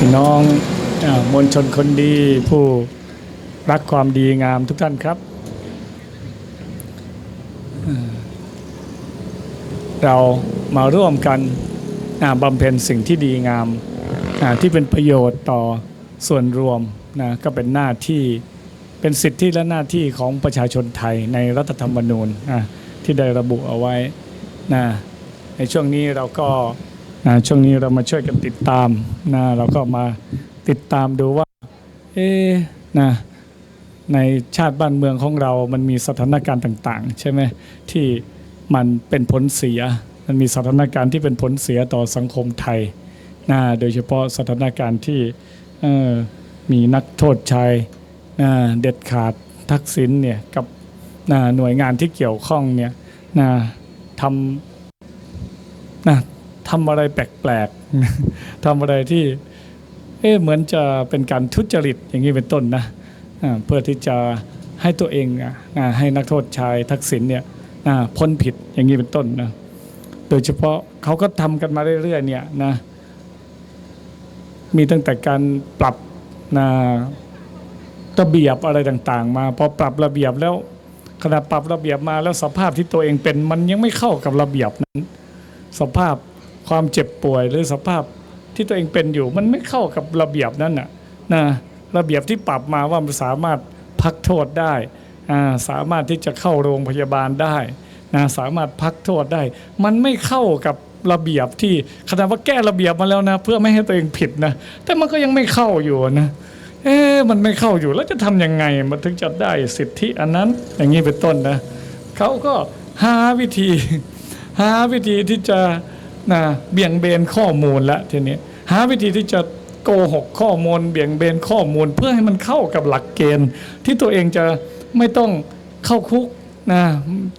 พี่น้องอมวลชนคนดีผู้รักความดีงามทุกท่านครับ เรามาร่วมกันบำเพ็ญสิ่งที่ดีงามที่เป็นประโยชน์ต่อส่วนรวมนะก็เป็นหน้าที่เป็นสิทธิและหน้าที่ของประชาชนไทยในรัฐธรรมนูญที่ได้ระบุเอาไว้นะในช่วงนี้เราก็ ช่วงนี้เรามาช่วยกันติดตามนะเราก็มาติดตามดูว่า เอ๊นะในชาติบ้านเมืองของเรา มันมีสถานการณ์ต่าง ๆ ใช่ไหมที่มันเป็นผลเสีย มันมีสถานการณ์ที่เป็นผลเสียต่อสังคมไทยนะโดยเฉพาะสถานการณ์ที่มีนักโทษชายนะเด็ดขาดทักษิณเนี่ยกับนะหน่วยงานที่เกี่ยวข้องเนี่ยนะทำนะ ทำอะไรแปลกๆทำอะไรที่เอ๊ะเหมือนจะเป็นการทุจริตอย่างนี้เป็นต้นนะเพื่อที่จะให้ตัวเองอให้นักโทษชายทักษิณเนี่ยพ้นผิดอย่างนี้เป็นต้นนะโดยเฉพาะเขาก็ทำกันมาเรื่อยๆเนี่ยนะมีตั้งแต่การปรับนะระเบียบอะไรต่างๆ มาพอปรับระเบียบแล้วขณะปรับระเบียบมาแล้วสภาพที่ตัวเองเป็น มันยังไม่เข้ากับระเบียบนั้น สภาพ ความเจ็บป่วยหรือสภาพที่ตัวเองเป็นอยู่ มันไม่เข้ากับระเบียบนั้นน่ะนะระเบียบที่ปรับมาว่ามันสามารถพักโทษได้อ่าสามารถที่จะเข้าโรงพยาบาลได้นะสามารถพักโทษได้ มันไม่เข้ากับระเบียบที่ขนาดว่าแก้ระเบียบมาแล้วนะ เพื่อไม่ให้ตัวเองผิดนะแต่มันก็ยังไม่เข้าอยู่นะเอ๊ะมันไม่เข้าอยู่แล้วจะทำยังไงมันถึงจะได้สิทธิอันนั้นอย่างนี้เป็นต้นนะเขาก็หาวิธี หาวิธีที่จะ นะเบี่ยงเบนข้อมูลละทีนี้หาวิธีที่จะโกหกข้อมูล เบี่ยงเบนข้อมูล เพื่อให้มันเข้ากับหลักเกณฑ์ ที่ตัวเองจะไม่ต้องเข้าคุกนะ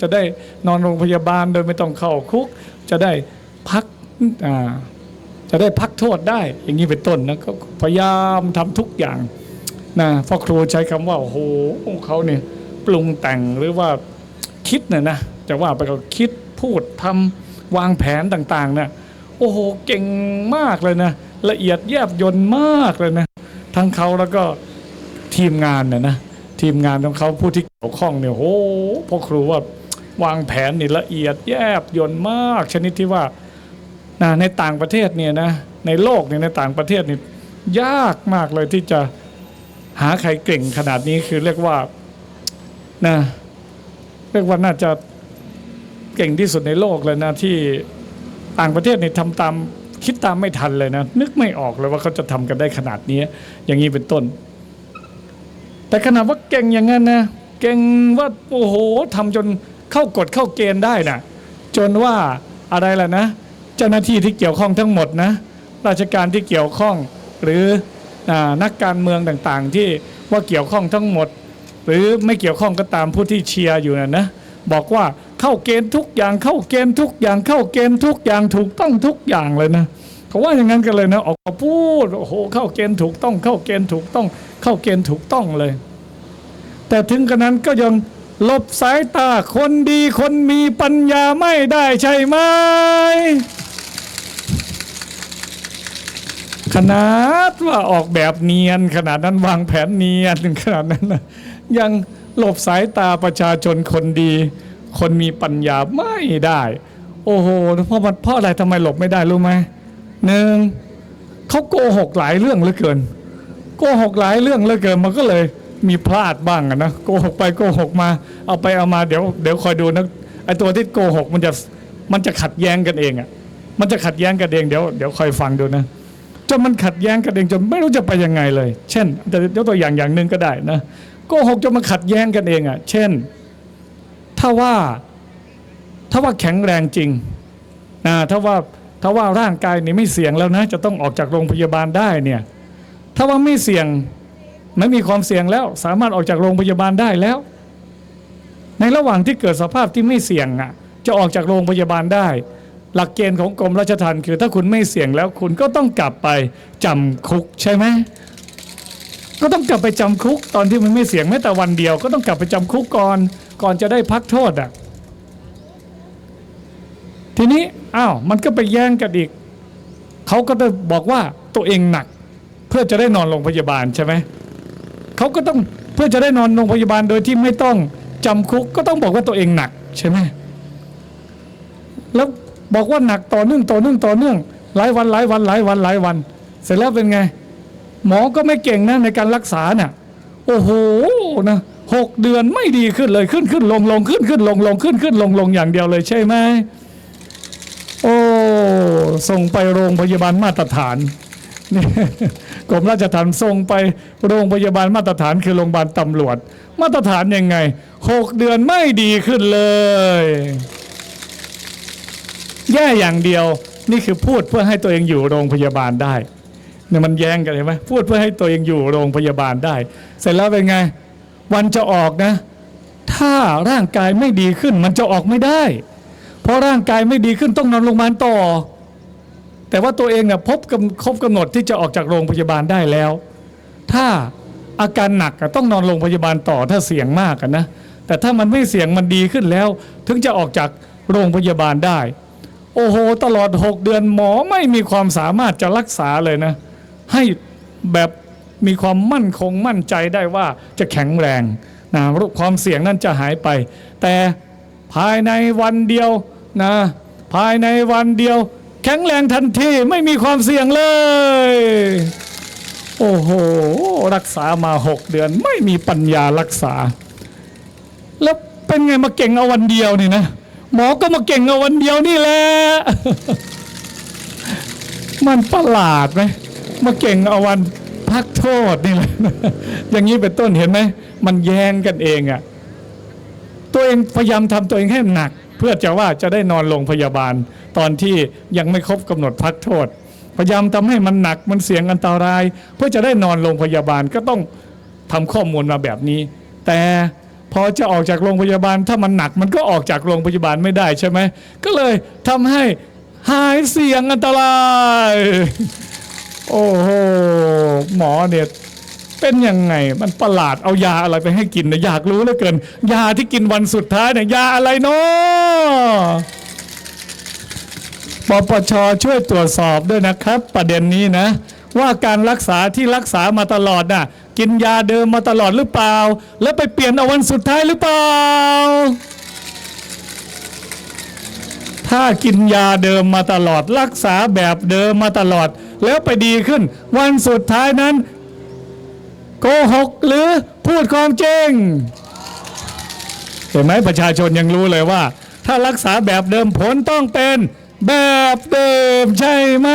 จะได้นอนโรงพยาบาลโดยไม่ต้องเข้าคุก จะได้พักจะได้พักโทษได้ อย่างนี้เป็นต้นนะก็พยายามทำทุกอย่างนะพ่อครูใช้คำว่าโอ้โหเขาเนี่ยปรุงแต่งหรือว่าคิดนะนะจะว่าไปก็คิดพูดทำ วางแผนต่างๆนะโอ้โหเก่งมากเลยนะ ละเอียดแยบยนต์มากเลยนะ ทั้งเขาแล้วก็ทีมงานเนี่ยนะทีมงานของเขาผู้ที่เกี่ยวข้องเนี่ยโอ้โหพ่อครูว่าวางแผนนี่ละเอียดแยบยนต์มาก ชนิดที่ว่านะในต่างประเทศเนี่ยนะในโลกเนี่ยในต่างประเทศนี่ยากมากเลยที่จะหาใครเก่งขนาดนี้คือเรียกว่านะเรียกว่าน่าจะ เก่งที่สุดในโลกเลยนะที่ต่างประเทศเนี่ยทำตามคิดตามไม่ทันเลยนะ นึกไม่ออกเลยว่าเขาจะทำกันได้ขนาดนี้ อย่างนี้เป็นต้น แต่ขนาดว่าเก่งอย่างนั้นนะเก่งว่าโอ้โหทำจนเข้ากฎเข้าเกณฑ์ได้นะจนว่าอะไรล่ะนะ เจ้าหน้าที่ที่เกี่ยวข้องทั้งหมดนะ ราชการที่เกี่ยวข้องหรืออนักการเมืองต่างๆ ที่ว่าเกี่ยวข้องทั้งหมด หรือไม่เกี่ยวข้องก็ตามผู้ที่เชียร์อยู่นะนะบอกว่า เข้าเกณฑ์ทุกอย่างเข้าเกณฑ์ทุกอย่างเข้าเกณฑ์ทุกอย่างถูกต้องทุกอย่างเลยนะเขาว่าอย่างนั้นกันเลยนะออกมาพูดโอ้โหเข้าเกณฑ์ถูกต้อง เข้าเกณฑ์ถูกต้อง เข้าเกณฑ์ถูกต้องเลย แต่ถึงกระนั้นก็ยังหลบสายตาคนดีคนมีปัญญาไม่ได้ใช่ไหมขนาดว่าออกแบบเนียน ขนาดนั้นวางแผนเนียนขนาดนั้นนะยังหลบสายตาประชาชนคนดี คนมีปัญญาไม่ได้ โอ้โหเพราะมันเพราะอะไรทำไมหลบไม่ได้รู้ไหมหนึ่งเขาโกหกหลายเรื่องเหลือเกิน โกหกหลายเรื่องเหลือเกินมันก็เลยมีพลาดบ้างนะโกหกไปโกหกมา เอาไปเอามาเดี๋ยวเดี๋ยวคอยดูนะไอตัวที่โกหกมันจะมันจะขัดแย้งกันเองอะมันจะขัดแย้งกันเองเดี๋ยวเดี๋ยวคอยฟังดูนะจนมันขัดแย้งกันเองจนไม่รู้จะไปยังไงเลย เช่นจะยกตัวอย่างอย่างหนึ่งก็ได้นะโกหกจนมันขัดแย้งกันเองอะ่ะ เช่น ถ้าว่าถ้าว่าแข็งแรงจริงนะถ้าว่าถ้าว่าร่างกายนี่ไม่เสี่ยงแล้วนะ จะต้องออกจากโรงพยาบาลได้เนี่ยถ้าว่าไม่เสี่ยงไม่มีความเสี่ยงแล้ว สามารถออกจากโรงพยาบาลได้แล้ว ในระหว่างที่เกิดสภาพที่ไม่เสี่ยงอะ จะออกจากโรงพยาบาลได้ หลักเกณฑ์ของกรมราชทัณฑ์คือถ้าคุณไม่เสี่ยงแล้วคุณก็ต้องกลับไปจำคุกใช่ไหมก็ต้องกลับไปจำคุก ตอนที่มันไม่เสี่ยงแม้แต่วันเดียว ก็ต้องกลับไปจำคุกก่อน ก่อนจะได้พักโทษอะทีนี้อ้าวมันก็ไปแย่งกันอีกเขาก็จะบอกว่าตัวเองหนัก เพื่อจะได้นอนโรงพยาบาลใช่ไหมเขาก็ต้องเพื่อจะได้นอนโรงพยาบาลโดยที่ไม่ต้องจำคุกก็ต้องบอกว่าตัวเองหนักใช่ไหมแล้วบอกว่าหนักต่อเนื่องต่อเนื่องต่อเนื่องหลายวันหลายวันหลายวันหลายวัน เสร็จแล้วเป็นไง หมอก็ไม่เก่งนะในการรักษาเนี่ยโอ้โหนะ หกเดือนไม่ดีขึ้นเลยขึ้นขึ้นลงลงขึ้นขึ้นลงลงขึ้นขึ้นลงลงอย่างเดียวเลยใช่ไหมโอ้ส่งไปโรงพยาบาลมาตรฐานนี่กรมราชทัณฑ์ส่งไปโรงพยาบาลมาตรฐานคือโรงพยาบาลตำรวจ มาตรฐานยังไงหกเดือนไม่ดีขึ้นเลย แย่อย่างเดียวนี่คือพูดเพื่อให้ตัวเองอยู่โรงพยาบาลได้เนี่ยมันแย้งกันเห็นไหมพูดเพื่อให้ตัวเองอยู่โรงพยาบาลได้ เสร็จแล้วเป็นไง วันจะออกนะ ถ้าร่างกายไม่ดีขึ้นมันจะออกไม่ได้ เพราะร่างกายไม่ดีขึ้นต้องนอนโรงพยาบาลต่อ แต่ว่าตัวเองเนี่ยพบกำครบกำหนดที่จะออกจากโรงพยาบาลได้แล้ว ถ้าอาการหนักต้องนอนโรงพยาบาลต่อถ้าเสี่ยงมากนะแต่ถ้ามันไม่เสี่ยงมันดีขึ้นแล้ว ถึงจะออกจากโรงพยาบาลได้ โอ้โห ตลอด 6 เดือนหมอไม่มีความสามารถจะรักษาเลยนะ ให้แบบ มีความมั่นคงมั่นใจได้ว่าจะแข็งแรงนะความเสี่ยงนั้นจะหายไป แต่ภายในวันเดียวนะภายในวันเดียว แข็งแรงทันทีไม่มีความเสี่ยงเลย โอ้โห รักษามาหกเดือนไม่มีปัญญารักษา แล้วเป็นไงมาเก่งเอาวันเดียวนี่นะหมอก็มาเก่งเอาวันเดียวนี่แหละมันประหลาดไหมมาเก่งเอาวัน พักโทษนี่แหละอย่างนี้เป็นต้นเห็นไหม มันแย้งกันเองอะ่ะตัวเองพยายามทำตัวเองให้หนัก เพื่อจะว่าจะได้นอนโรงพยาบาล ตอนที่ยังไม่ครบกำหนดพักโทษ พยายามทำให้มันหนักมันเสี่ยงอันตราย เพื่อจะได้นอนโรงพยาบาลก็ต้องทำข้อมูลมาแบบนี้ แต่พอจะออกจากโรงพยาบาลถ้ามันหนักมันก็ออกจากโรงพยาบาลไม่ได้ใช่ไหมก็เลยทำให้หายเสี่ยงอันตราย โอ้โหหมอเนี่ยเป็นยังไงมันประหลาดเอายาอะไรไปให้กินนะอยากรู้เหลือเกิน ยาที่กินวันสุดท้ายเนี่ยยาอะไรเนาะปปชช่วยตรวจสอบด้วยนะครับ ประเด็นนี้นะ ว่าการรักษาที่รักษามาตลอดน่ะ กินยาเดิมมาตลอดหรือเปล่า แล้วไปเปลี่ยนเอาวันสุดท้ายหรือเปล่า ถ้ากินยาเดิมมาตลอด รักษาแบบเดิมมาตลอด แล้วไปดีขึ้น วันสุดท้ายนั้น โกหกหรือพูดความจริง เห็นไหมประชาชนยังรู้เลยว่า ถ้ารักษาแบบเดิมผลต้องเป็นแบบเดิมใช่ไหม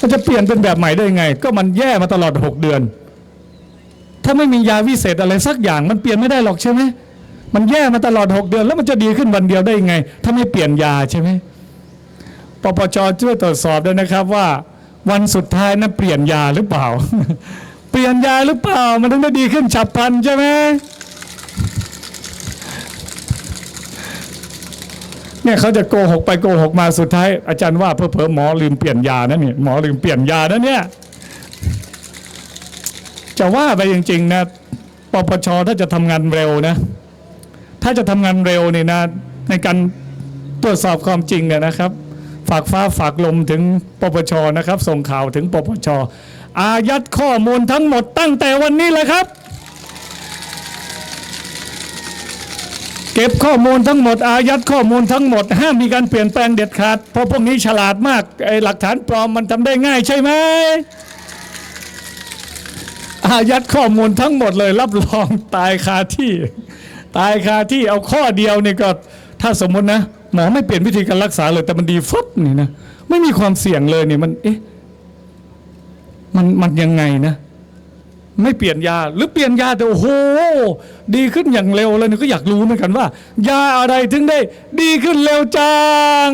มันจะเปลี่ยนเป็นแบบใหม่ได้ยังไง ก็มันแย่มาตลอด 6 เดือน ถ้าไม่มียาวิเศษอะไรสักอย่างมันเปลี่ยนไม่ได้หรอกใช่ไหมมันแย่มาตลอด 6 เดือน แล้วมันจะดีขึ้นวันเดียวได้ยังไง ถ้าไม่เปลี่ยนยาใช่ไหม ปปชช่วยตรวจสอบด้วยนะครับว่าวันสุดท้ายนั้นเปลี่ยนยาหรือเปล่า เปลี่ยนยาหรือเปล่า มันถึงได้ดีขึ้นฉับพลันใช่ไหมเนี่ยเขาจะโกหกไปโกหกมาสุดท้าย อาจารย์ว่าเพอเพอหมอลืมเปลี่ยนยานะนี่หมอลืมเปลี่ยนยานะเนี่ยจะว่าไปจริงๆนะปปชถ้าจะทำงานเร็วนะ ถ้าจะทำงานเร็วนี่นะ ในการตรวจสอบความจริงเนี่ยนะครับ ฝากฟ้าฝากลมถึงปปชนะครับ ส่งข่าวถึงปปชอายัดข้อมูลทั้งหมดตั้งแต่วันนี้เลยครับ เก็บข้อมูลทั้งหมด อายัดข้อมูลทั้งหมด ห้ามมีการเปลี่ยนแปลงเด็ดขาด เพราะพวกนี้ฉลาดมากไอ้หลักฐานปลอมมันทำได้ง่ายใช่ไหมอายัดข้อมูลทั้งหมดเลยรับรองตายคาที่ ตายคาที่เอาข้อเดียวนี่ก็ถ้าสมมตินะ หมอไม่เปลี่ยนวิธีการรักษาเลยแต่มันดีฟึบนี่นะไม่มีความเสี่ยงเลยนี่มันเอ๊ะมันมันยังไงนะ ไม่เปลี่ยนยาหรือเปลี่ยนยาแต่โอ้โห ดีขึ้นอย่างเร็วเลยนี่ก็อยากรู้เหมือนกันว่า ยาอะไรถึงได้ ดีขึ้นเร็วจัง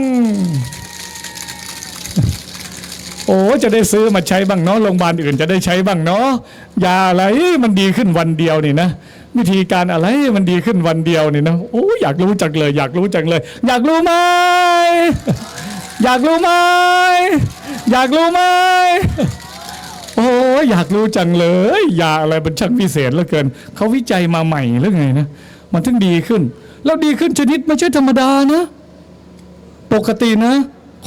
โอ้จะได้ซื้อมาใช้บ้างเนาะโรงพยาบาลอื่นจะได้ใช้บ้างเนาะยาอะไรมันดีขึ้นวันเดียวนี่นะ วิธีการอะไรมันดีขึ้นวันเดียวนี่นะโอ้อยากรู้จังเลย อยากรู้จังเลย อยากรู้ไหมอยากรู้ไหมอยากรู้ไหมโอ้ยอยากรู้จังเลยยาอะไรมันช่างพิเศษเหลือเกินเขาวิจัยมาใหม่หรือไงนะมันถึงดีขึ้น แล้วดีขึ้นชนิดไม่ใช่ธรรมดานะ ปกตินะ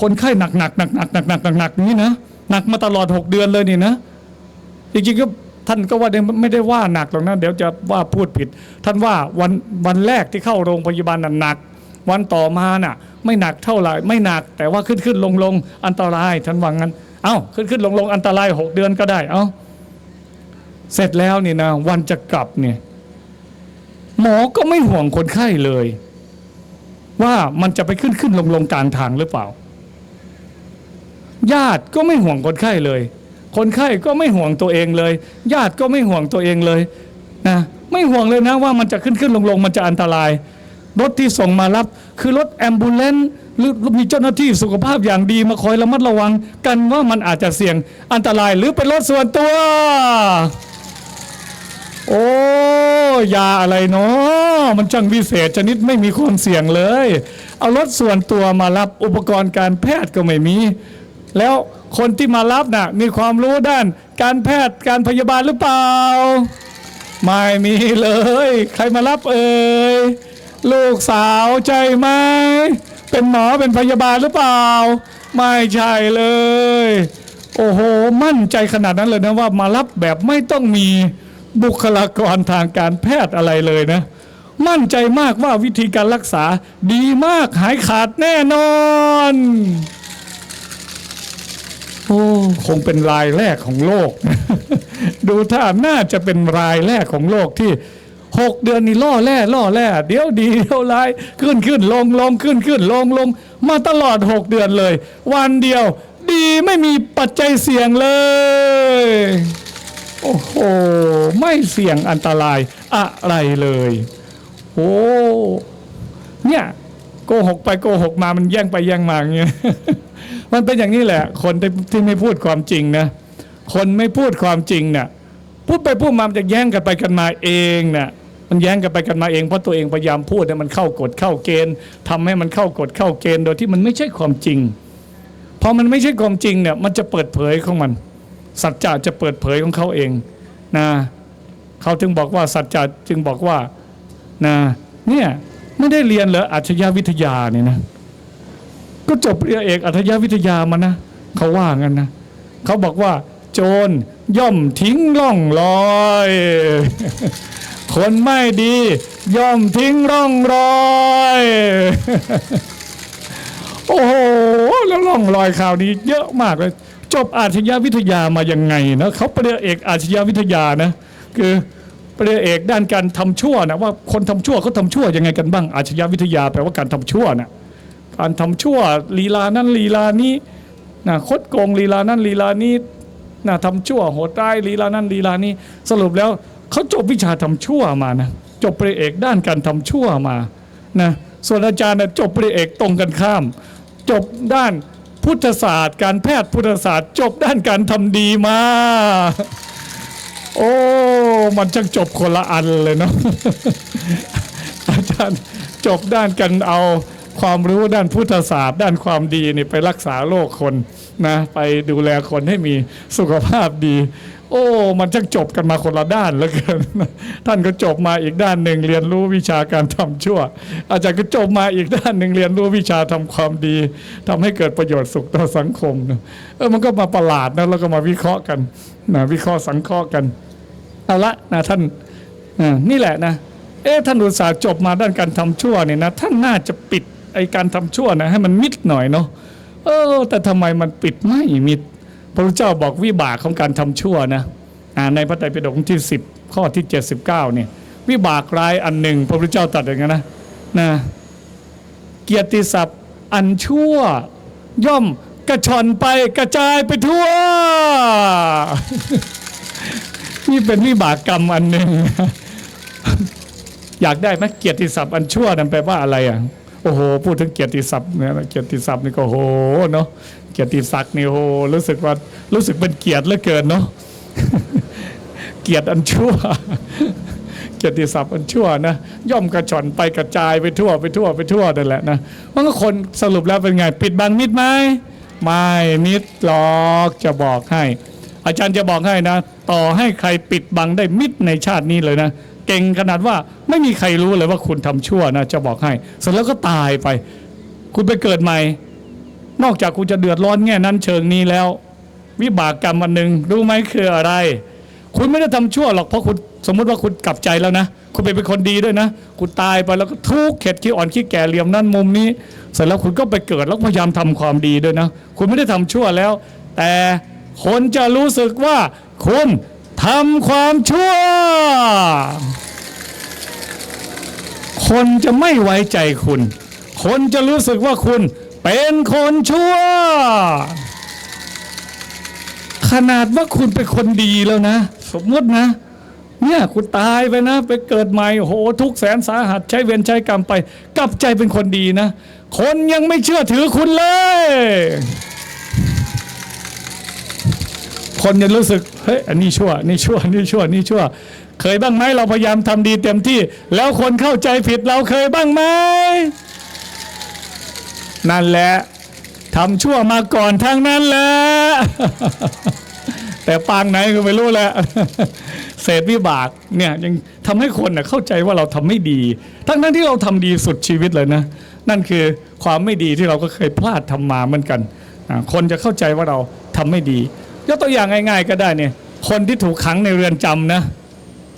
คนไข้หนักหนักหนักหนักหนักหนักหนักหนักนี้นะหนักมาตลอดหกเดือนเลยนี่นะจริงๆก็ ท่านก็ว่าไม่ได้ว่าหนักหรอกนะเดี๋ยวจะว่าพูดผิด ท่านว่าวันวันแรกที่เข้าโรงพยาบาลน่ะหนัก วันต่อมาน่ะ ไม่หนักเท่าไหร่ไม่หนัก แต่ว่าขึ้นขึ้นลงลงอันตรายท่านว่างั้นเอ้าขึ้นขึ้นลงลงอันตรายหกเดือนก็ได้เอ้าเสร็จแล้วนี่นะวันจะกลับเนี่ยหมอก็ไม่ห่วงคนไข้เลย ว่ามันจะไปขึ้นขึ้นลงลงกลางทางหรือเปล่า ญาติก็ไม่ห่วงคนไข้เลย คนไข้ก็ไม่ห่วงตัวเองเลย ญาติก็ไม่ห่วงตัวเองเลยนะไม่ห่วงเลยนะว่ามันจะขึ้นขึ้นลงลงมันจะอันตราย รถที่ส่งมารับคือรถแอมบูเลนต์หรือมีเจ้าหน้าที่สุขภาพอย่างดีมาคอยระมัดระวังกันว่ามันอาจจะเสี่ยงอันตรายหรือเป็นรถส่วนตัว โอ้ยาอะไรเนาะมันช่างวิเศษชนิดไม่มีความเสี่ยงเลย เอารถส่วนตัวมารับอุปกรณ์การแพทย์ก็ไม่มี แล้ว คนที่มารับน่ะมีความรู้ด้านการแพทย์การพยาบาลหรือเปล่า ไม่มีเลย ใครมารับเอ่ยลูกสาวใช่ไหมเป็นหมอเป็นพยาบาลหรือเปล่า ไม่ใช่เลย โอ้โห มั่นใจขนาดนั้นเลยนะว่ามารับแบบไม่ต้องมีบุคลากรทางการแพทย์อะไรเลยนะ มั่นใจมากว่าวิธีการรักษาดีมากหายขาดแน่นอน โอ้คงเป็นรายแรกของโลก ดูถ้าน่าจะเป็นรายแรกของโลกที่หกเดือนนี้ล่อแร่ล่อแร่เดี๋ยวดีเดี๋ยวร้ายขึ้นขึ้นลงลงขึ้นขึ้นลงลงมาตลอดหกเดือนเลย วันเดียวดีไม่มีปัจจัยเสี่ยงเลย โอ้โห ไม่เสี่ยงอันตรายอะไรเลยโอ้เนี่ยโกหกไปโกหกมามันแย่งไปแย่งมาอย่างเงี้ย มันเป็นอย่างนี้แหละ คนที่ที่ไม่พูดความจริงนะคนไม่พูดความจริงเนี่ยพูดไปพูดมามันจะแย่งกันไปกันมาเองเนี่ยมันแย่งกันไปกันมาเองเพราะตัวเองพยายามพูดให้มันเข้ากฎเข้าเกณฑ์ทำให้มันเข้ากฎเข้าเกณฑ์โดยที่มันไม่ใช่ความจริงพอมันไม่ใช่ความจริงเนี่ยมันจะเปิดเผยของมัน สัจจะจะเปิดเผยของเขาเองนะเขาถึงบอกว่าสัจจะจึงบอกว่านะเนี่ยไม่ได้เรียนเหรออาชญาวิทยาเนี่ยนะ ก็จบปริญญาเอกอัธยวิทยามานะเขาว่างั้นนะเขาบอกว่า โจรย่อมทิ้งร่องรอย คนไม่ดี ย่อมทิ้งร่องรอย โอ้โหแล้วร่องรอยข่าวนี้เยอะมากเลยจบอาชญาวิทยามายังไงนะเขาปริญญาเอกอาชญาวิทยานะคือปริญญาเอกด้านการทำชั่วนะว่าคนทำชั่วเขาทำชั่วยังไงกันบ้างอาชญาวิทยาแปลว่าการทำชั่วนะ การทำชั่วลีลานั้นลีลานี้นะคดโกงลีลานั้นลีลานี้นะทำชั่วโหดร้ายลีลานั้นลีลานี้ สรุปแล้วเขาจบวิชาทำชั่วมานะจบปริเอกด้านการทำชั่วมานะส่วนอาจารย์นะจบปริเอกตรงกันข้าม จบด้านพุทธศาสตร์ การแพทย์พุทธศาสตร์ จบด้านการทำดีมา โอ้ มันช่างจบคนละอันเลยเนาะอาจารย์จบด้านกันเอา ความรู้ด้านพุทธศาสตร์ ด้านความดีนี่ไปรักษาโลกคนนะไปดูแลคนให้มีสุขภาพดี โอ้ มันช่างจบกันมาคนละด้านแล้วกันท่านก็จบมาอีกด้านหนึ่งเรียนรู้วิชาการทำชั่ว อาจารย์ก็จบมาอีกด้านหนึ่งเรียนรู้วิชาทำความดีทำให้เกิดประโยชน์สุขต่อสังคมเออมันก็มาประหลาดนะแล้วก็มาวิเคราะห์กันนะวิเคราะห์สังเคราะห์กันเอาละนะท่านอ่านี่แหละนะเอ๊ะท่านอุตสาห์จบมาด้านการทำชั่วเนี่ยนะท่านน่าจะปิด ไอการทำชั่วนะให้มันมิดหน่อยเนาะเออ แต่ทำไมมันปิดไม่มิด พระพุทธเจ้าบอกวิบากของการทำชั่วนะในพระไตรปิฎกที่ 10 ข้อที่ 79เนี่ยวิบากร้ายอันหนึ่ง พระพุทธเจ้าตรัสอย่างนั้นนะนะเกียรติศัพท์อันชั่ว ย่อมกระชอนไปกระจายไปทั่ว นี่เป็นวิบากกรรมอันหนึ่งอยากได้ไหมเกียรติศัพท์อันชั่วนั้นแปลว่าอะไรอะ โอ้โห พูดถึงเกียรติศัพท์เนี่ยเกียรติศัพท์นี่ก็โหเนาะเกียรติศักดิ์นี่โหรู้สึกว่ารู้สึกเป็นเกียรติเหลือเกินเนาะเกียรติอันชั่ว เกียรติศัพท์อันชั่วนะย่อมกระชอนไปกระจายไปทั่วไปทั่วไปทั่วนั่นแหละนะมันก็คนสรุปแล้วเป็นไง ปิดบังมิดไหมไม่มิดหรอกจะบอกให้ อาจารย์จะบอกให้นะ ต่อให้ใครปิดบังได้มิดในชาตินี้เลยนะ เก่งขนาดว่าไม่มีใครรู้เลยว่าคุณทำชั่วนะจะบอกให้ เสร็จแล้วก็ตายไป คุณไปเกิดใหม่ นอกจากคุณจะเดือดร้อนแง่นั้นเชิงนี้แล้ว วิบากกรรมอันหนึ่งรู้ไหมคืออะไร คุณไม่ได้ทำชั่วหรอกเพราะคุณสมมุติว่าคุณกลับใจแล้วนะ คุณไปเป็นคนดีด้วยนะ คุณตายไปแล้วก็ทุกข์เข็ดขี้อ่อนขี้แก่เหลี่ยมนั่นมุมนี้ เสร็จแล้วคุณก็ไปเกิดแล้วพยายามทำความดีด้วยนะ คุณไม่ได้ทำชั่วแล้ว แต่คนจะรู้สึกว่าคุณ ทำความชั่ว คนจะไม่ไว้ใจคุณ คนจะรู้สึกว่าคุณเป็นคนชั่ว ขนาดว่าคุณเป็นคนดีแล้วนะ สมมตินะเนี่ยคุณตายไปนะ ไปเกิดใหม่โหทุกแสนสาหัสใช้เวรใช้กรรมไป กลับใจเป็นคนดีนะ คนยังไม่เชื่อถือคุณเลย คนจะรู้สึกเฮ้ยอันนี้ชั่วนี่ชั่วนี่ชั่วนี่ชั่ว เคยบ้างไหมเราพยายามทำดีเต็มที่ แล้วคนเข้าใจผิดเราเคยบ้างไหมนั่นแหละทำชั่วมาก่อนทั้งนั้นแหละแต่ปางไหนก็ไม่รู้แหละเศษวิบากเนี่ยยังทำให้คนน่ะเข้าใจว่าเราทำไม่ดี ทั้งนั้นที่เราทำดีสุดชีวิตเลยนะ นั่นคือความไม่ดีที่เราก็เคยพลาดทำมาเหมือนกัน คนจะเข้าใจว่าเราทำไม่ดี ยกตัวอย่างง่าย ๆ ก็ได้เนี่ย คนที่ถูกขังในเรือนจำนะ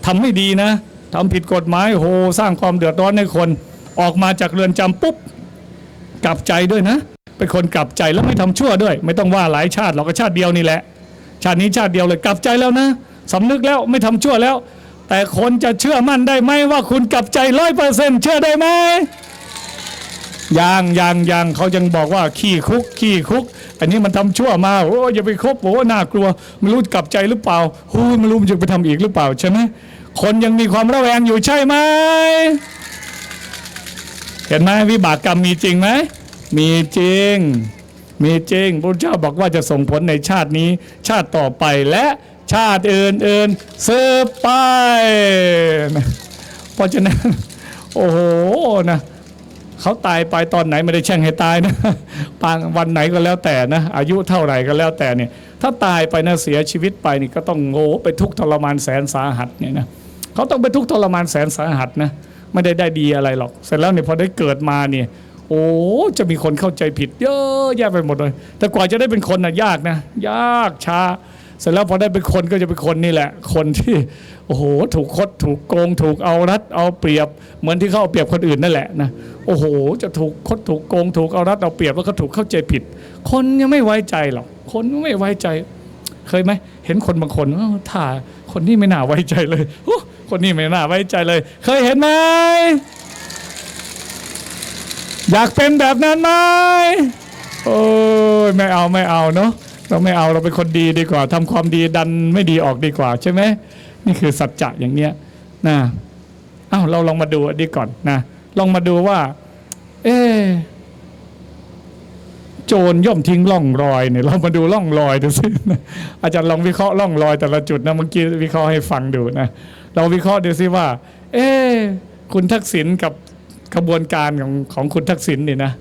ทำไม่ดีนะทำผิดกฎหมายโหสร้างความเดือดร้อนให้คน ออกมาจากเรือนจำปุ๊บกลับใจด้วยนะ เป็นคนกลับใจแล้วไม่ทำชั่วด้วย ไม่ต้องว่าหลายชาติหรอกก็ชาติเดียวนี่แหละ ชาตินี้ชาติเดียวเลยกลับใจแล้วนะสำนึกแล้วไม่ทำชั่วแล้ว แต่คนจะเชื่อมั่นได้ไหมว่าคุณกลับใจร้อยเปอร์เซ็นต์เชื่อได้ไหมยังยังยังเขายังบอกว่าขี้คุกขี้คุก อันนี้มันทำชั่วมาโอ้อย่าไปคบโอ้น่ากลัวไม่รู้กลับใจหรือเปล่าโอ้ไม่รู้มันจะไปทำอีกหรือเปล่าใช่ไหมคนยังมีความระแวงอยู่ใช่ไหมเห็นไหมวิบากกรรมมีจริงไหมมีจริง มีจริงพระเจ้าบอกว่าจะส่งผลในชาตินี้ ชาติต่อไปและชาติอื่นๆสืบไป เพราะฉะนั้น โอ้โหนะ เขาตายไปตอนไหนไม่ได้แช่งให้ตายนะปางวันไหนก็แล้วแต่นะ อายุเท่าไหร่ก็แล้วแต่เนี่ย ถ้าตายไปนะเสียชีวิตไปนี่ก็ต้องโง่ไปทุกทรมานแสนสาหัสเนี่ยนะเขาต้องไปทุกทรมานแสนสาหัสนะไม่ได้ได้ดีอะไรหรอก เสร็จแล้วเนี่ยพอได้เกิดมาเนี่ยโอ้จะมีคนเข้าใจผิดเยอะแยะไปหมดเลย แต่กว่าจะได้เป็นคนนะยากนะ ยากช้า เสร็จแล้วพอได้เป็นคนก็จะเป็นคนนี่แหละ คนที่โอ้โหถูกคดถูกโกง ถูกเอารัดเอาเปรียบ เหมือนที่เขาเอาเปรียบคนอื่นนั่นแหละนะโอ้โห จะถูกคดถูกโกง ถูกเอารัดเอาเปรียบแล้วก็ถูกเข้าใจผิด คนยังไม่ไว้ใจหรอกคนไม่ไว้ใจ เคยไหมเห็นคนบางคนอ้าวถ้าคนนี้ไม่น่าไว้ใจเลยคนนี้ไม่น่าไว้ใจเลย เคยเห็นไหมอยากเป็นแบบนั้นไหมโอ้ยไม่เอาไม่เอาเนาะ เราไม่เอาเราเป็นคนดีดีกว่าทำความดีดันไม่ดีออกดีกว่าใช่ไหมนี่คือสัจจะอย่างเนี้ยนะอ้าวเราลองมาดูอันนี้ก่อนนะลองมาดูว่า เอโจรย่อมทิ้งร่องรอยเนี่ยเรามาดูร่องรอยดูสินะอาจารย์ลองวิเคราะห์ร่องรอยแต่ละจุดนะเมื่อกี้วิเคราะห์ให้ฟังดูนะเราวิเคราะห์ดูสิว่า เอคุณทักษิณกับกระบวนการของของคุณทักษิณเนี่ยนะ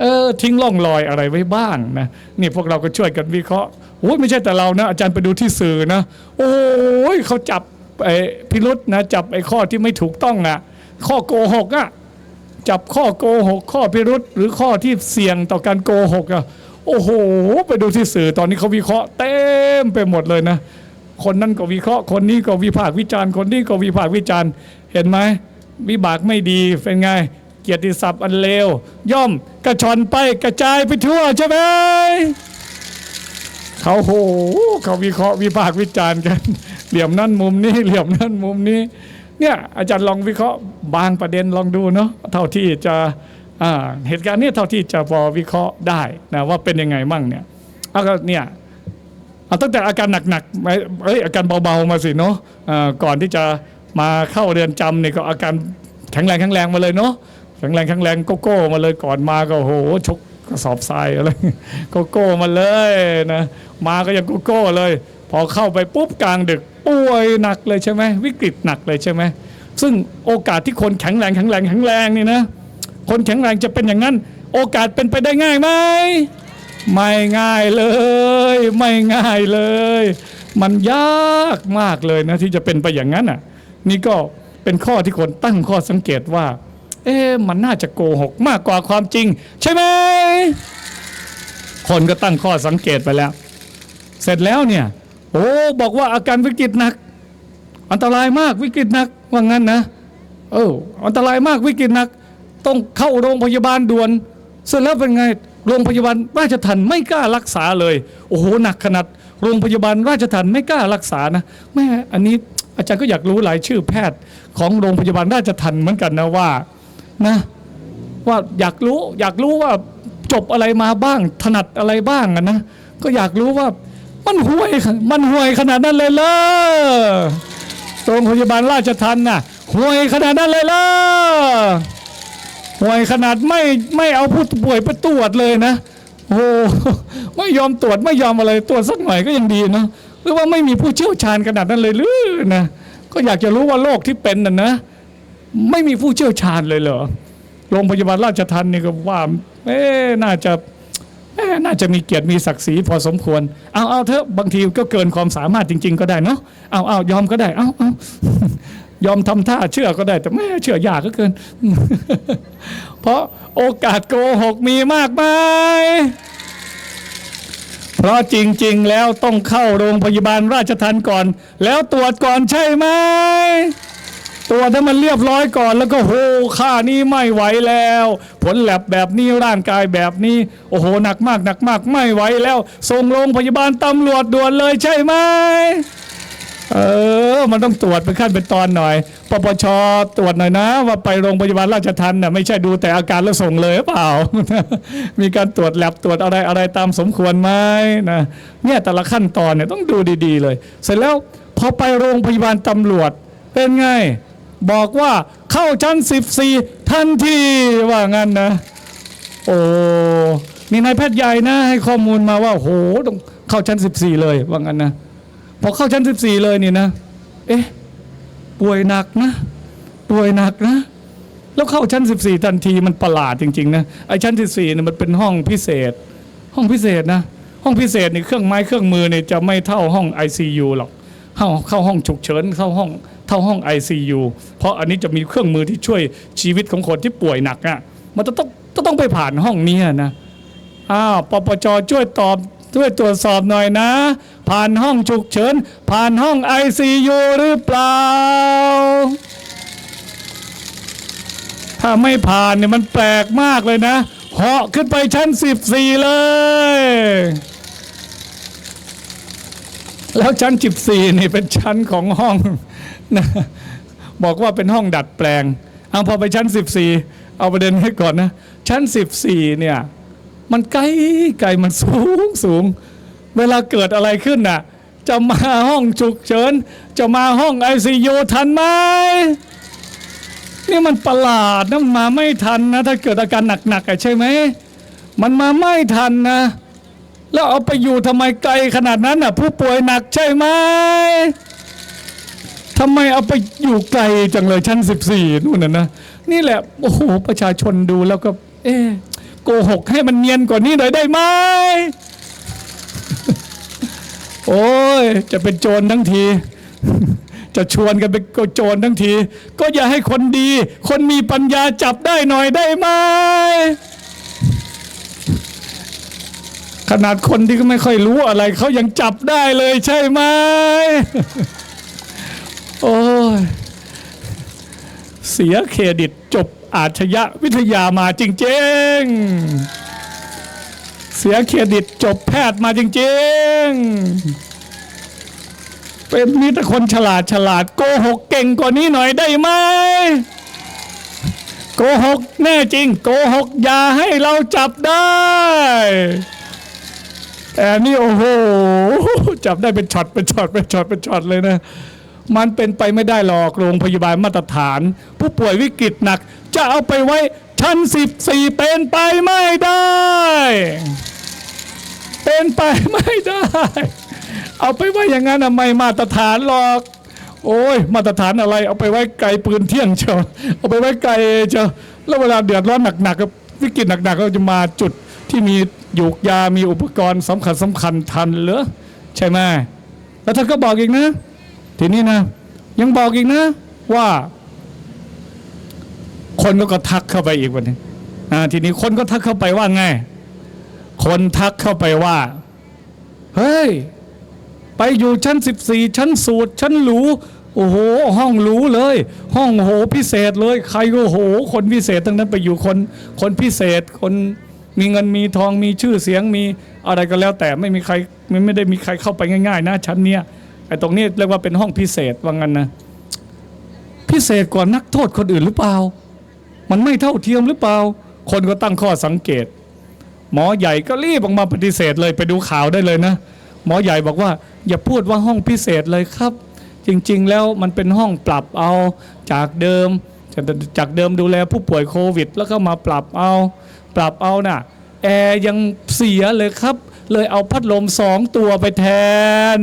เออทิ้งร่องรอยอะไรไว้บ้างนะนี่พวกเราก็ช่วยกันวิเคราะห์โอ้ยไม่ใช่แต่เรานะ อาจารย์ไปดูที่สื่อนะ โอ้ยเขาจับไอ้พิรุษนะจับไอ้ข้อที่ไม่ถูกต้องอะข้อโกหกอะจับข้อโกหกข้อพิรุษหรือข้อที่เสี่ยงต่อการโกหกอะโอ้โห ไปดูที่สื่อตอนนี้เขาวิเคราะห์เต็มไปหมดเลยนะ คนนั้นก็วิเคราะห์คนนี้ก็วิพากษ์วิจารณ์คนนี้ก็วิพากษ์วิจารณ์ เห็นไหมวิบากไม่ดีเป็นไง กียรติศัพท์อันเลวย่อมกระชอนไปกระจายไปทั่วใช่ไหมเขาโหเขาวิเคราะห์วิพากษ์วิจารณ์กัน เหลี่ยมนั่นมุมนี้เหลี่ยมนั่นมุมนี้เนี่ยอาจารย์ลองวิเคราะห์บางประเด็นลองดูเนาะเท่าที่จะเหตุการณ์นี้เท่าที่จะพอวิเคราะห์ได้นะว่าเป็นยังไงมั่งเนี่ยเอาก็เนี่ยเอาตั้งแต่อาการหนักๆไปเอ้ยอาการเบาๆมาสิเนาะก่อนที่จะมาเข้าเรือนจำเนี่ยก็อาการแข็งแรงแข็งแรงมาเลยเนาะ แข็งแรงแข็งแรงโกโก้มาเลยก่อนมาก็โหชกกระสอบทรายอะไรโกโก้มาเลยนะมาก็ยังโกโก้เลย พอเข้าไปปุ๊บกลางดึกป่วยหนักเลยใช่ไหมวิกฤตหนักเลยใช่ไหมซึ่งโอกาสที่คนแข็งแรงแข็งแรงแข็งแรงนี่นะคนแข็งแรงจะเป็นอย่างนั้น โอกาสเป็นไปได้ง่ายไหมไม่ง่ายเลย ไม่ง่ายเลย มันยากมากเลยนะที่จะเป็นไปอย่างนั้นอะ นี่ก็เป็นข้อที่คนตั้งข้อสังเกตว่า เอ๊ะมันน่าจะโกหกมากกว่าความจริง ใช่ไหม คนก็ตั้งข้อสังเกตไปแล้ว เสร็จแล้วเนี่ย โอ้บอกว่าอาการวิกฤตหนัก อันตรายมากวิกฤตหนักว่างั้นนะ เอออันตรายมากวิกฤตหนัก ต้องเข้าโรงพยาบาลด่วน เสร็จแล้วเป็นไงโรงพยาบาลราชทันไม่กล้ารักษาเลย โอ้โหหนักขนาดโรงพยาบาลราชทันไม่กล้ารักษานะแม่อันนี้อาจารย์ก็อยากรู้หลายชื่อแพทย์ของโรงพยาบาลราชทันเหมือนกันนะว่า นะ ว่าอยากรู้อยากรู้ว่าจบอะไรมาบ้าง ถนัดอะไรบ้างอะนะก็อยากรู้ว่ามันห่วย มันห่วยขนาดนั้นเลยเหรอโรงพยาบาลราชทันน่ะห่วยขนาดนั้นเลยเหรอห่วยขนาดไม่ไม่เอาผู้ป่วยไปตรวจเลยนะโอ้ไม่ยอมตรวจไม่ยอมอะไรตรวจสักหน่อยก็ยังดีเนาะหรือว่าไม่มีผู้เชี่ยวชาญขนาดนั้นเลยหรือนะก็อยากจะรู้ว่าโรคที่เป็นน่ะนะ ไม่มีผู้เชี่ยวชาญเลยเหรอโรงพยาบาลราชทันนี่ก็ว่าเอ๊น่าจะเอ๊น่าจะมีเกียรติมีศักดิ์ศรีพอสมควร เอาเอาเถอะบางทีก็เกินความสามารถจริง ๆ ก็ได้เนาะเอาเอายอมก็ได้เอาเอายอมทำท่าเชื่อก็ได้แต่ไม่เชื่อยากก็เกิน เพราะโอกาสโกหกมีมากมายเพราะจริง ๆ แล้วต้องเข้าโรงพยาบาลราชทันก่อน แล้วตรวจก่อนใช่ไหม ตรวจให้มันเรียบร้อยก่อนแล้วก็โหค่านี้ไม่ไหวแล้ว ผลแลบแบบนี้ร่างกายแบบนี้ โอ้โหหนักมากหนักมากไม่ไหวแล้ว ส่งโรงพยาบาลตำรวจด่วนเลยใช่ไหมเออ มันต้องตรวจเป็นขั้นเป็นตอนหน่อย ปปชตรวจหน่อยนะ ว่าไปโรงพยาบาลราชทันน่ะไม่ใช่ดูแต่อาการแล้วส่งเลยหรือเปล่า มีการตรวจแลบตรวจอะไรอะไรตามสมควรไหมนะ เนี่ยแต่ละขั้นตอนเนี่ยต้องดูดีๆเลย เสร็จแล้วพอไปโรงพยาบาลตำรวจเป็นไง บอกว่าเข้าชั้น 14 ทันทีว่างั้นนะ โอ้มีนายแพทย์ใหญ่นะ ให้ข้อมูลมาว่าโหต้องเข้าชั้น 14 เลยว่างั้นนะพอเข้าชั้น 14 เลยนี่นะ เอ๊ะป่วยหนักนะ ป่วยหนักนะ แล้วเข้าชั้น 14 ทันทีมันประหลาดจริงๆนะไอ้ชั้น 14เนี่ยมันเป็นห้องพิเศษ ห้องพิเศษนะ ห้องพิเศษนี่เครื่องไม้เครื่องมือเนี่ยจะไม่เท่าห้อง ICU หรอกเข้าเข้าห้องฉุกเฉินเข้าห้อง เท่าห้อง ICU เพราะอันนี้จะมีเครื่องมือที่ช่วยชีวิตของคนที่ป่วยหนักอะ่ะมันจะต้องจะต้องไปผ่านห้องนี้นะอ้าวปปจช่วยตอบช่วยตรวจสอบหน่อยนะ ผ่านห้องฉุกเฉิน ผ่านห้อง ICU หรือเปล่า ถ้าไม่ผ่านเนี่ยมันแปลกมากเลยนะเหาะขึ้นไปชั้น 14 เลย แล้วชั้น 14 นี่เป็นชั้นของห้อง นะบอกว่าเป็นห้องดัดแปลงเอาพอไปชั้น 14 เอาประเด็นให้ก่อนนะ ชั้น 14 เนี่ย มันไกลไกลมันสูงสูง เวลาเกิดอะไรขึ้นน่ะ จะมาห้องฉุกเฉิน จะมาห้องไอซียูทันไหมนี่มันประหลาดนะมันมาไม่ทันนะ ถ้าเกิดอาการหนักๆอะใช่ไหม มันมาไม่ทันนะ แล้วเอาไปอยู่ทำไมไกลขนาดนั้นน่ะ ผู้ป่วยหนักใช่ไหม ทำไมเอาไปอยู่ไกลจังเลยชั้น 14นู่นน่ะนะนี่แหละโอ้โหประชาชนดูแล้วก็ เอ๊โกหกให้มันเนียนกว่านี้หน่อยได้ไหมโอ้ยจะเป็นโจรทั้งที จะชวนกันเป็นโจรทั้งที ก็อย่าให้คนดี คนมีปัญญาจับได้หน่อยได้ไหมขนาดคนที่ก็ไม่ค่อยรู้อะไรเขายังจับได้เลยใช่ไหม โอ้ยเสียเครดิตจบอาชญะวิทยามาจริงๆ เสียเครดิตจบแพทย์มาจริงๆ เป็นมีแต่คนฉลาดฉลาดโกหกเก่งกว่านี้หน่อยได้ไหมโกหกแน่จริงโกหกอย่าให้เราจับได้แต่นี่โอ้โห จับได้เป็นช็อตเป็นช็อตเป็นช็อตเป็นช็อตเลยนะ มันเป็นไปไม่ได้หรอกโรงพยาบาลมาตรฐาน ผู้ป่วยวิกฤตหนัก จะเอาไปไว้ชั้น 14 เป็นไปไม่ได้ เป็นไปไม่ได้ เอาไปไว้อย่างนั้นน่ะไม่มาตรฐานหรอกโอ้ยมาตรฐานอะไร เอาไปไว้ไกลปืนเที่ยงเชียวเอาไปไว้ไกลเชียวแล้วเวลาเดือดร้อนหนักๆก็วิกฤตหนักๆก็จะมาจุดที่มีหยูกยามีอุปกรณ์สำคัญสำคัญทันเหรอใช่ไหมแล้วท่านก็บอกอีกนะ ทีนี้นะ ยังบอกอีกนะ ว่า คนก็กทักเข้าไปอีกวันนึงอ่าทีนี้คนก็ทักเข้าไปว่าไง คนทักเข้าไปว่า เฮ้ย ไปอยู่ชั้น14ชั้นสูตร ชั้นหรูโอ้โห ห้องหรูเลย ห้องโหพิเศษเลย ใครก็โห คนพิเศษทั้งนั้นไปอยู่คน คนพิเศษคนมีเงินมีทองมีชื่อเสียงมีอะไรก็แล้วแต่ไม่มีใครไมไม่ได้มีใครเข้าไปง่าย ๆ นะชั้นเนี้ย ไอ้ตรงนี้เรียกว่าเป็นห้องพิเศษว่างั้นนะพิเศษกว่านักโทษคนอื่นหรือเปล่า มันไม่เท่าเทียมหรือเปล่า คนก็ตั้งข้อสังเกต หมอใหญ่ก็รีบออกมาปฏิเสธเลยไปดูข่าวได้เลยนะ หมอใหญ่บอกว่า อย่าพูดว่าห้องพิเศษเลยครับ จริงๆ แล้วมันเป็นห้องปรับเอาจากเดิม จากเดิมดูแลผู้ป่วยโควิด แล้วก็มาปรับเอา ปรับเอาน่ะแอร์ยังเสียเลยครับ เลยเอาพัดลมสองตัวไปแทน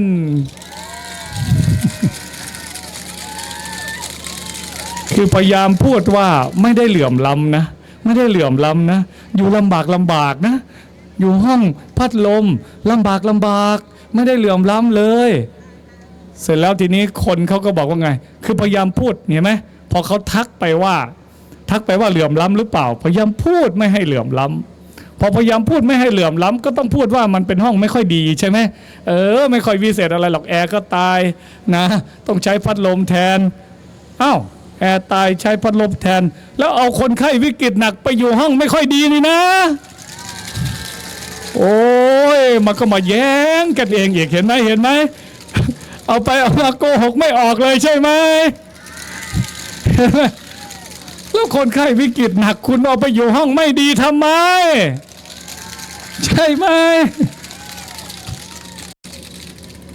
คือพยายามพูดว่าไม่ได้เหลื่อมล้ำนะ ไม่ได้เหลื่อมล้ำนะ อยู่ลำบากลำบากนะ อยู่ห้องพัดลมลำบากลำบาก ไม่ได้เหลื่อมล้ำเลย เสร็จแล้วทีนี้คนเขาก็บอกว่าไง คือพยายามพูดเห็นไหมพอเขาทักไปว่า ทักไปว่าเหลื่อมล้ำหรือเปล่า พยายามพูดไม่ให้เหลื่อมล้ำพอพยายามพูดไม่ให้เหลื่อมล้ำก็ต้องพูดว่ามันเป็นห้องไม่ค่อยดีใช่ไหมเออ ไม่ค่อยวิเศษอะไรหรอกแอร์ก็ตายนะ ต้องใช้พัดลมแทนอ้าว แอร์ตายใช้พัดลมแทน แล้วเอาคนไข้วิกฤตหนักไปอยู่ห้องไม่ค่อยดีนี่นะ โอ้ยมันก็มาแย้งกันเองอีกเห็นไหมเห็นไหมเอาไปเอามาโกหกไม่ออกเลยใช่ไหมเห็นไหมแล้วคนไข้วิกฤตหนักคุณเอาไปอยู่ห้องไม่ดีทำไม ใช่ไหม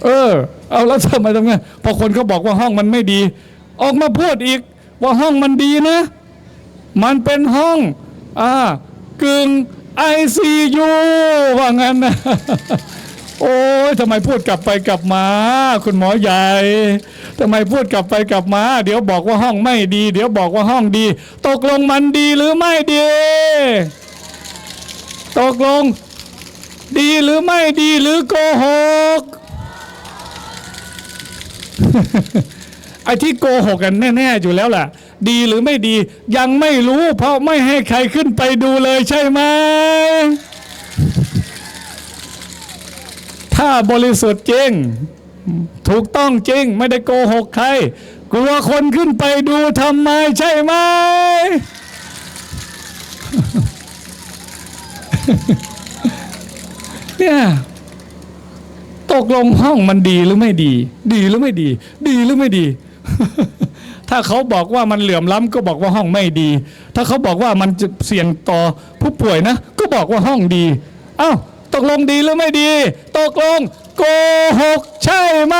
เออ เอาแล้วทำไมทำไงพอคนเขาบอกว่าห้องมันไม่ดี ออกมาพูดอีก ว่าห้องมันดีนะ มันเป็นห้องอ่ากึ่งไอซียูว่างั้นนะโอ้ยทำไมพูดกลับไปกลับมา คุณหมอใหญ่ทำไมพูดกลับไปกลับมา เดี๋ยวบอกว่าห้องไม่ดี เดี๋ยวบอกว่าห้องดี ตกลงมันดีหรือไม่ดี ตกลง ดีหรือไม่ดีหรือโกหก ไอ้ที่โกหกกันแน่ๆอยู่แล้วแหละดีหรือไม่ดียังไม่รู้เพราะไม่ให้ใครขึ้นไปดูเลยใช่ไหมถ้าบริสุทธิ์จริง ถูกต้องจริง ไม่ได้โกหกใคร กลัวคนขึ้นไปดูทำไมใช่ไหมเนี่ยตกลงห้องมันดีหรือไม่ดี ดีหรือไม่ดี ดีหรือไม่ดี ถ้าเขาบอกว่ามันเหลื่อมล้ำก็บอกว่าห้องไม่ดี ถ้าเขาบอกว่ามันจะเสี่ยงต่อผู้ป่วยนะ ก็บอกว่าห้องดี เอ้าตกลงดีหรือไม่ดี ตกลงโกหกใช่ไหม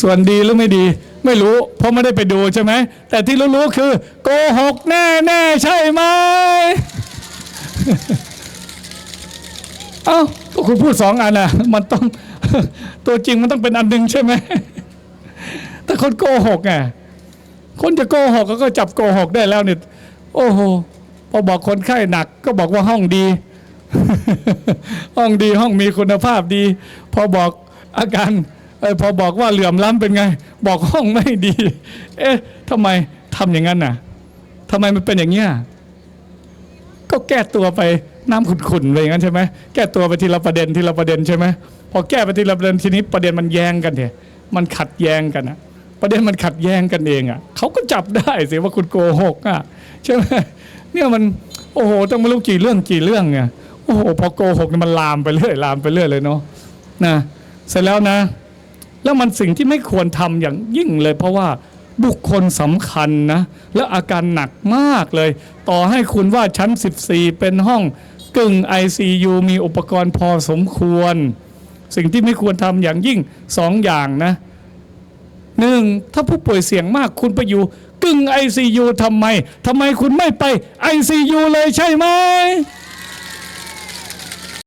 ส่วนดีหรือไม่ดี ไม่รู้ เพราะไม่ได้ไปดูใช่ไหม แต่ที่รู้ๆคือ โกหกแน่ๆใช่ไหม เอ้า คุณพูดสองอันนะมันต้องตัวจริงมันต้องเป็นอันหนึ่งใช่ไหมแต่คนโกหกไงคนจะโกหกก็จับโกหกได้แล้วเนี่ยโอ้โหพอบอกคนไข้หนัก ก็บอกว่าห้องดี ห้องดีห้องมีคุณภาพดี พอบอกอาการเอยพอบอกว่าเหลื่อมล้ำเป็นไง บอกห้องไม่ดี เอ๊ะทำไมทำอย่างนั้นน่ะทำไมมันเป็นอย่างเงี้ยก็แก้ตัวไป น้ำขุ่นๆไปอย่างนั้นใช่ไหมแก้ตัวไปทีละประเด็นทีละประเด็นใช่ไหมพอแก้ไปทีละประเด็นทีนี้ประเด็นมันแย้งกันเถอะมันขัดแย้งกันนะประเด็นมันขัดแย้งกันเองอะเขาก็จับได้สิว่าคุณโกหกอะใช่ไหมเนี่ยมันโอ้โหต้องไม่รู้กี่เรื่องกี่เรื่องไงโอ้โหพอโกหกมันลามไปเรื่อยลามไปเรื่อยเลยเนาะนะเสร็จแล้วนะ แล้วมันสิ่งที่ไม่ควรทำอย่างยิ่งเลย เพราะว่าบุคคลสำคัญนะ แล้วอาการหนักมากเลย ต่อให้คุณว่าชั้น 14 เป็นห้อง กึ่ง ICU มีอุปกรณ์พอสมควร สิ่งที่ไม่ควรทำอย่างยิ่งสองอย่างนะหนึ่งถ้าผู้ป่วยเสี่ยงมากคุณไปอยู่ กึ่ง ICU ทำไมทำไมคุณไม่ไป ICU เลยใช่ไหม